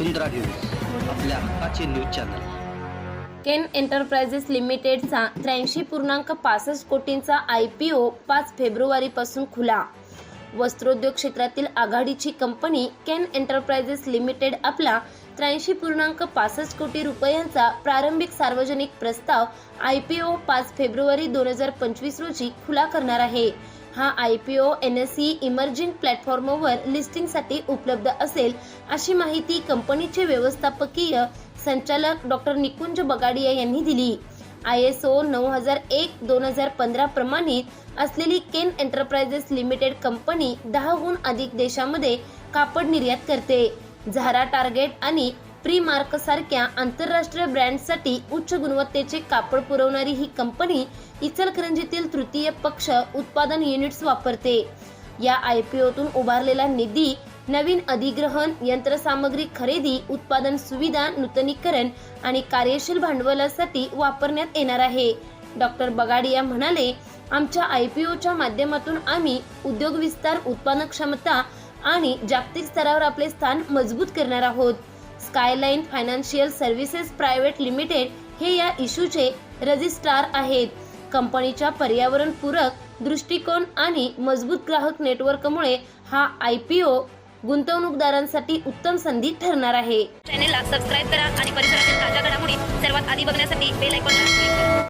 वसुंधरा news आपल्या हक्काचे news channel. Ken enterprises लिमिटेडचा त्र्याऐंशी पूर्णांक पासष्ट कोटींचा आय पी ओ पाच फेब्रुवारीपासून खुला. वस्त्रोद्योग क्षेत्रातील आघाडीची कंपनी केन एंटरप्राइजेस लिमिटेड आपला त्र्याऐंशी पूर्णांक पासष्ट कोटी रुपयांचा प्रारंभिक सार्वजनिक प्रस्ताव आय पी ओ पाच फेब्रुवारी दोन हजार पंचवीस रोजी खुला करणार आहे. हा I P O N S C emerging प्लॅटफॉर्मवर लिस्टिंगसाठी उपलब्ध असेल अशी माहिती कंपनीचे व्यवस्थापकीय संचालक डॉक्टर निकुंज बगाडिया यांनी दिली. आय एस ओ नऊ हजार एक दोन हजार पंधरा प्रमाणित असलेली केन एंटरप्राइजेस लिमिटेड कंपनी दहाहून अधिक देशामध्ये कापड निर्यात करते. झारा टार्गेट आणि प्रीमार्क सारख्या आंतरराष्ट्रीय ब्रँडसाठी उच्च गुणवत्तेचे कापड पुरवणारी ही कंपनी इचलकरंजीतील तृतीय पक्ष उत्पादन युनिट्स वापरते. या आय पी ओतून उभारलेला निधी नवीन अधिग्रहण यंत्रसामग्री खरेदी उत्पादन सुविधा नूतनीकरण आणि कार्यशील भांडवलासाठी वापरण्यात येणार आहे. डॉक्टर बगाडिया म्हणाले आमच्या आय पी ओच्या माध्यमातून आम्ही उद्योग विस्तार उत्पादन क्षमता आणि जागतिक स्तरावर आपले स्थान मजबूत करणार आहोत. Skyline Financial Services Private Limited हे या इशूचे रजिस्ट्रार आहेत. कंपनीच्या पर्यावरणपूरक दृष्टिकोन आणि मजबूत ग्राहक नेटवर्कमुळे हा आय पी ओ गुंतवणूकदारांसाठी उत्तम संधी ठरणार आहे. चॅनेलला सबस्क्राईब करा आणि परिसरातील ताज्या घडामोडी सर्वात आधी बघण्यासाठी बेल आयकॉनला